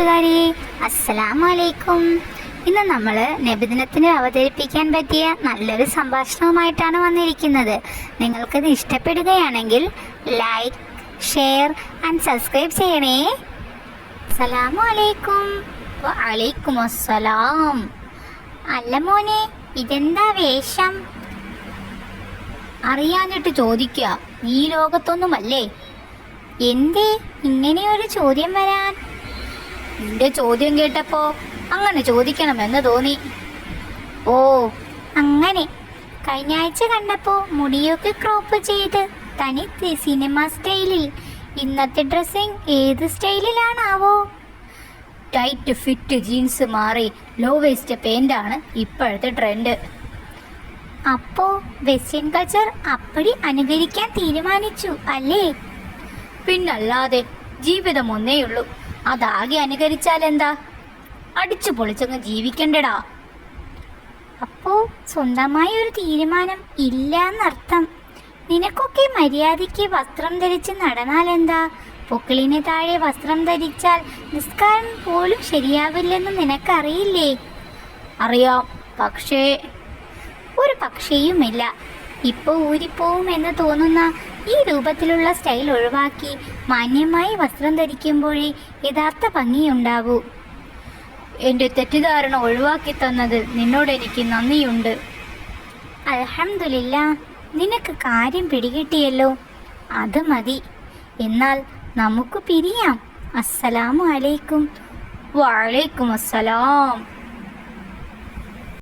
കൂട്ടുകാരെ അസ്സലാമു അലൈക്കും ഇന്ന് നമ്മൾ നബിദിനത്തിന് അവതരിപ്പിക്കാൻ പറ്റിയ നല്ലൊരു സംഭാഷണവുമായിട്ടാണ് വന്നിരിക്കുന്നത്. നിങ്ങൾക്കത് ഇഷ്ടപ്പെടുകയാണെങ്കിൽ ലൈക്ക് ഷെയർ ആൻഡ് സബ്സ്ക്രൈബ് ചെയ്യണേ. അസ്സലാമു അലൈക്കും വലൈക്കും അസ്സലാം അല്ല മോനെ ഇതെന്താ വേഷം? അറിയാഞ്ഞിട്ട് ചോദിക്കുക നീ ലോകത്തൊന്നുമല്ലേ? എന്തേ ഇങ്ങനെയൊരു ചോദ്യം വരാൻ? നിന്റെ ചോദ്യം കേട്ടപ്പോ അങ്ങനെ ചോദിക്കണമെന്ന് തോന്നി. ഓ അങ്ങനെ. കഴിഞ്ഞ ആഴ്ച കണ്ടപ്പോ മുടിയൊക്കെ ക്രോപ്പ് ചെയ്ത് തനി സിനിമ സ്റ്റൈലിൽ ഇന്നത്തെ ഡ്രസ്സിംഗ് ഏത് സ്റ്റൈലിലാണാവോ ടൈറ്റ് ഫിറ്റ് ജീൻസ് മാറി ലോ വേസ്റ്റ് ആണ് ഇപ്പോഴത്തെ ട്രെൻഡ് അപ്പോ വെസ്റ്റേൺ കൾച്ചർ അപ്പടി അനുകരിക്കാൻ തീരുമാനിച്ചു അല്ലേ? പിന്നല്ലാതെ ജീവിതം ഒന്നേയുള്ളൂ. അതാകെ അനുകരിച്ചാൽ എന്താ? അടിച്ചു പൊളിച്ചങ്ങ് ജീവിക്കണ്ടടാ. അപ്പോ സ്വന്തമായ ഒരു തീരുമാനം ഇല്ല എന്നർത്ഥം നിനക്കൊക്കെ മര്യാദയ്ക്ക് വസ്ത്രം ധരിച്ച് നടന്നാൽ എന്താ? പൊക്കിളിന് താഴെ വസ്ത്രം ധരിച്ചാൽ നിസ്കാരം പോലും ശരിയാവില്ലെന്ന് നിനക്കറിയില്ലേ? അറിയാം പക്ഷേ ഒരു പക്ഷേയുമില്ല. ഇപ്പോൾ ഊരിപ്പോവും എന്ന് തോന്നുന്ന ഈ രൂപത്തിലുള്ള സ്റ്റൈൽ ഒഴിവാക്കി മാന്യമായി വസ്ത്രം ധരിക്കുമ്പോഴേ യഥാർത്ഥ ഭംഗിയുണ്ടാവൂ. എന്റെ തെറ്റിദ്ധാരണ ഒഴിവാക്കി തന്നത് നിന്നോട് എനിക്ക് നന്ദിയുണ്ട്. അലഹമില്ല നിനക്ക് കാര്യം പിടികിട്ടിയല്ലോ. അത് മതി. എന്നാൽ നമുക്ക് പിരിയാം. അസ്സലാമു അലൈക്കും. വലൈക്കും അസ്സലാം